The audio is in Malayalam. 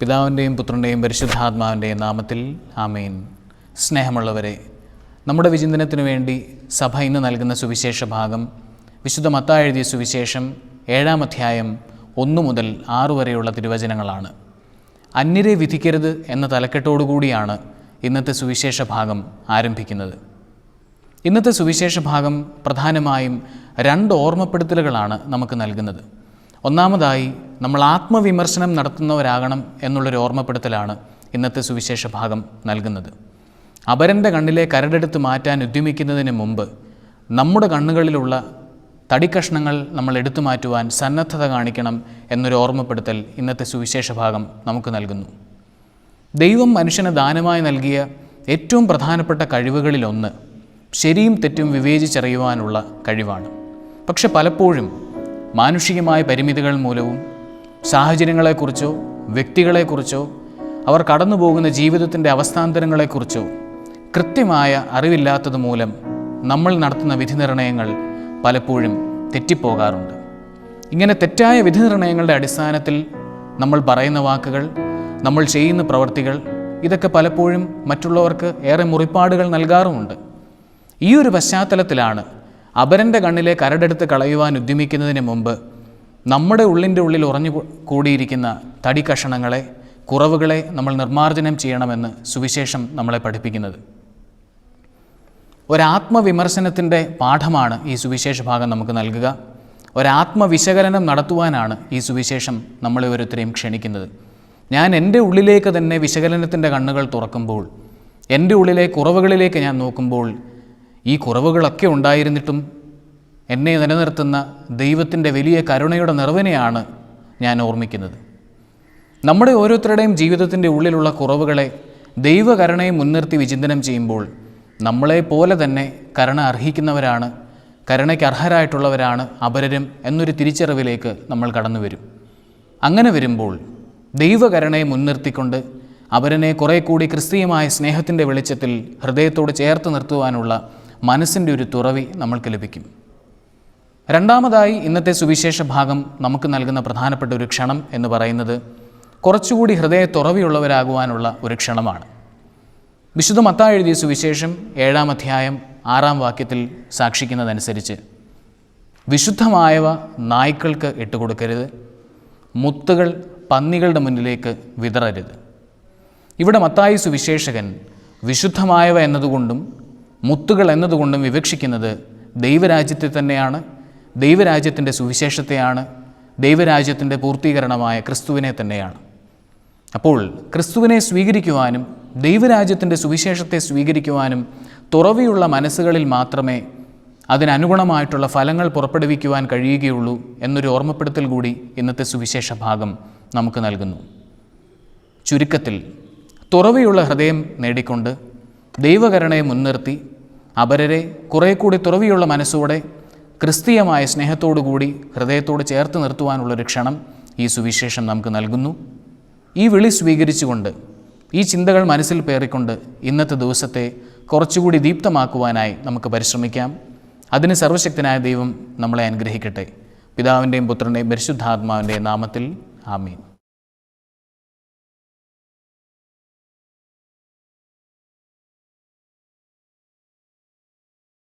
പിതാവിന്റെയും പുത്രന്റെയും പരിശുദ്ധാത്മാവിന്റെയും നാമത്തിൽ ആമേൻ. സ്നേഹമുള്ളവരെ നമ്മുടെ വിചിന്തനത്തിനു വേണ്ടി സഭ ഇന്ന് നൽകുന്ന സുവിശേഷ ഭാഗം വിശുദ്ധ മത്ത എഴുതിയ സുവിശേഷം ഏഴാം അധ്യായം ഒന്നു മുതൽ ആറു വരെയുള്ള തിരുവചനങ്ങളാണ്. അന്യരെ വിധിക്കരുത് എന്ന തലക്കെട്ടോടുകൂടിയാണ് ഇന്നത്തെ സുവിശേഷ ഭാഗം ആരംഭിക്കുന്നത്. ഇന്നത്തെ സുവിശേഷ ഭാഗം പ്രധാനമായും രണ്ട് ഓർമ്മപ്പെടുത്തലുകളാണ് നമുക്ക് നൽകുന്നത്. ഒന്നാമതായി നമ്മൾ ആത്മവിമർശനം നടത്തുന്നവരാകണം എന്നുള്ളൊരു ഓർമ്മപ്പെടുത്തലാണ് ഇന്നത്തെ സുവിശേഷ ഭാഗം നൽകുന്നത്. അപരന്റെ കണ്ണിലെ കരടെടുത്ത് മാറ്റാൻ ഉദ്യമിക്കുന്നതിന് മുമ്പ് നമ്മുടെ കണ്ണുകളിലുള്ള തടിക്കഷ്ണങ്ങൾ നമ്മൾ എടുത്തു മാറ്റുവാൻ സന്നദ്ധത കാണിക്കണം എന്നൊരു ഓർമ്മപ്പെടുത്തൽ ഇന്നത്തെ സുവിശേഷ ഭാഗം നമുക്ക് നൽകുന്നു. ദൈവം മനുഷ്യന് ദാനമായി നൽകിയ ഏറ്റവും പ്രധാനപ്പെട്ട കഴിവുകളിലൊന്ന് ശരിയും തെറ്റും വിവേചിച്ചറിയുവാനുള്ള കഴിവാണ്. പക്ഷെ പലപ്പോഴും മാനുഷികമായ പരിമിതികൾ മൂലവും സാഹചര്യങ്ങളെക്കുറിച്ചോ വ്യക്തികളെക്കുറിച്ചോ അവർ കടന്നു പോകുന്ന ജീവിതത്തിന്റെ അവസ്ഥാന്തരങ്ങളെക്കുറിച്ചോ കൃത്യമായ അറിവില്ലാത്തത് മൂലം നമ്മൾ നടത്തുന്ന വിധി നിർണയങ്ങൾ പലപ്പോഴും തെറ്റിപ്പോകാറുണ്ട്. ഇങ്ങനെ തെറ്റായ വിധി നിർണയങ്ങളുടെ അടിസ്ഥാനത്തിൽ നമ്മൾ പറയുന്ന വാക്കുകൾ നമ്മൾ ചെയ്യുന്ന പ്രവർത്തികൾ ഇതൊക്കെ പലപ്പോഴും മറ്റുള്ളവർക്ക് ഏറെ മുറിപ്പാടുകൾ നൽകാറുമുണ്ട്. ഈ ഒരു പശ്ചാത്തലത്തിലാണ് അപരന്റെ കണ്ണിലെ കരടെടുത്ത് കളയുവാൻ ഉദ്യമിക്കുന്നതിന് മുമ്പ് നമ്മുടെ ഉള്ളിന്റെ ഉള്ളിൽ ഉറഞ്ഞു കൂടിയിരിക്കുന്ന തടി കഷണങ്ങളെ കുറവുകളെ നമ്മൾ നിർമ്മാർജനം ചെയ്യണമെന്ന് സുവിശേഷം നമ്മളെ പഠിപ്പിക്കുന്നത്. ഒരാത്മവിമർശനത്തിന്റെ പാഠമാണ് ഈ സുവിശേഷ ഭാഗം നമുക്ക് നൽകുക. ഒരാത്മവിശകലനം നടത്തുവാനാണ് ഈ സുവിശേഷം നമ്മളെ ഓരോരുത്തരെയും ക്ഷണിക്കുന്നത്. ഞാൻ എന്റെ ഉള്ളിലേക്ക് തന്നെ വിശകലനത്തിന്റെ കണ്ണുകൾ തുറക്കുമ്പോൾ എന്റെ ഉള്ളിലെ കുറവുകളിലേക്ക് ഞാൻ നോക്കുമ്പോൾ ഈ കുറവുകളൊക്കെ ഉണ്ടായിരുന്നിട്ടും എന്നെ നിലനിർത്തുന്ന ദൈവത്തിന്റെ വലിയ കരുണയുടെ നിറവിനെയാണ് ഞാൻ ഓർമ്മിക്കുന്നത്. നമ്മുടെ ഓരോരുത്തരുടെയും ജീവിതത്തിന്റെ ഉള്ളിലുള്ള കുറവുകളെ ദൈവകരുണയെ മുൻനിർത്തി വിചിന്തനം ചെയ്യുമ്പോൾ നമ്മളെ പോലെ തന്നെ കരുണ അർഹിക്കുന്നവരാണ് കരുണയ്ക്ക് അർഹരായിട്ടുള്ളവരാണ് അപരരും എന്നൊരു തിരിച്ചറിവിലേക്ക് നമ്മൾ കടന്നു വരും അങ്ങനെ വരുമ്പോൾ ദൈവകരുണയെ മുൻനിർത്തിക്കൊണ്ട് അവരനെ കുറേ കൂടി ക്രിസ്തീയമായ സ്നേഹത്തിന്റെ വെളിച്ചത്തിൽ ഹൃദയത്തോട് ചേർത്ത് നിർത്തുവാനുള്ള മനസ്സിന്റെ ഒരു തുറവി നമ്മൾക്ക് ലഭിക്കും. രണ്ടാമതായി ഇന്നത്തെ സുവിശേഷ ഭാഗം നമുക്ക് നൽകുന്ന പ്രധാനപ്പെട്ട ഒരു ക്ഷണം എന്ന് പറയുന്നത് കുറച്ചുകൂടി ഹൃദയ തുറവിയുള്ളവരാകുവാനുള്ള ഒരു ക്ഷണമാണ്. വിശുദ്ധ മത്താ എഴുതിയ സുവിശേഷം ഏഴാം അധ്യായം ആറാം വാക്യത്തിൽ സാക്ഷിക്കുന്നതനുസരിച്ച് വിശുദ്ധമായവ നായ്ക്കൾക്ക് ഇട്ടുകൊടുക്കരുത് മുത്തുകൾ പന്നികളുടെ മുന്നിലേക്ക് വിതറരുത്. ഇവിടെ മത്തായി സുവിശേഷകൻ വിശുദ്ധമായവ എന്നതുകൊണ്ടും മുത്തുകൾ എന്നതുകൊണ്ടും വിവക്ഷിക്കുന്നത് ദൈവരാജ്യത്തെ തന്നെയാണ് ദൈവരാജ്യത്തിന്റെ സുവിശേഷത്തെയാണ് ദൈവരാജ്യത്തിന്റെ പൂർത്തീകരണമായ ക്രിസ്തുവിനെ തന്നെയാണ്. അപ്പോൾ ക്രിസ്തുവിനെ സ്വീകരിക്കുവാനും ദൈവരാജ്യത്തിന്റെ സുവിശേഷത്തെ സ്വീകരിക്കുവാനും തുറവിയുള്ള മനസ്സുകളിൽ മാത്രമേ അതിനനുഗുണമായിട്ടുള്ള ഫലങ്ങൾ പുറപ്പെടുവിക്കുവാൻ കഴിയുകയുള്ളൂ എന്നൊരു ഓർമ്മപ്പെടുത്തൽ കൂടി ഇന്നത്തെ സുവിശേഷ ഭാഗം നമുക്ക് നൽകുന്നു. ചുരുക്കത്തിൽ തുറവിയുള്ള ഹൃദയം നേടിക്കൊണ്ട് ദൈവകരണയെ മുൻനിർത്തി അപരരെ കുറേ കൂടി തുറവിയുള്ള മനസ്സോടെ ക്രിസ്തീയമായ സ്നേഹത്തോടുകൂടി ഹൃദയത്തോട് ചേർത്ത് നിർത്തുവാനുള്ളൊരു ക്ഷണം ഈ സുവിശേഷം നമുക്ക് നൽകുന്നു. ഈ വിളി സ്വീകരിച്ചുകൊണ്ട് ഈ ചിന്തകൾ മനസ്സിൽ പേറിക്കൊണ്ട് ഇന്നത്തെ ദിവസത്തെ കുറച്ചുകൂടി ദീപ്തമാക്കുവാനായി നമുക്ക് പരിശ്രമിക്കാം. അതിന് സർവശക്തനായ ദൈവം നമ്മളെ അനുഗ്രഹിക്കട്ടെ. പിതാവിന്റെയും പുത്രന്റെയും പരിശുദ്ധാത്മാവിന്റെയും നാമത്തിൽ ആമീൻ.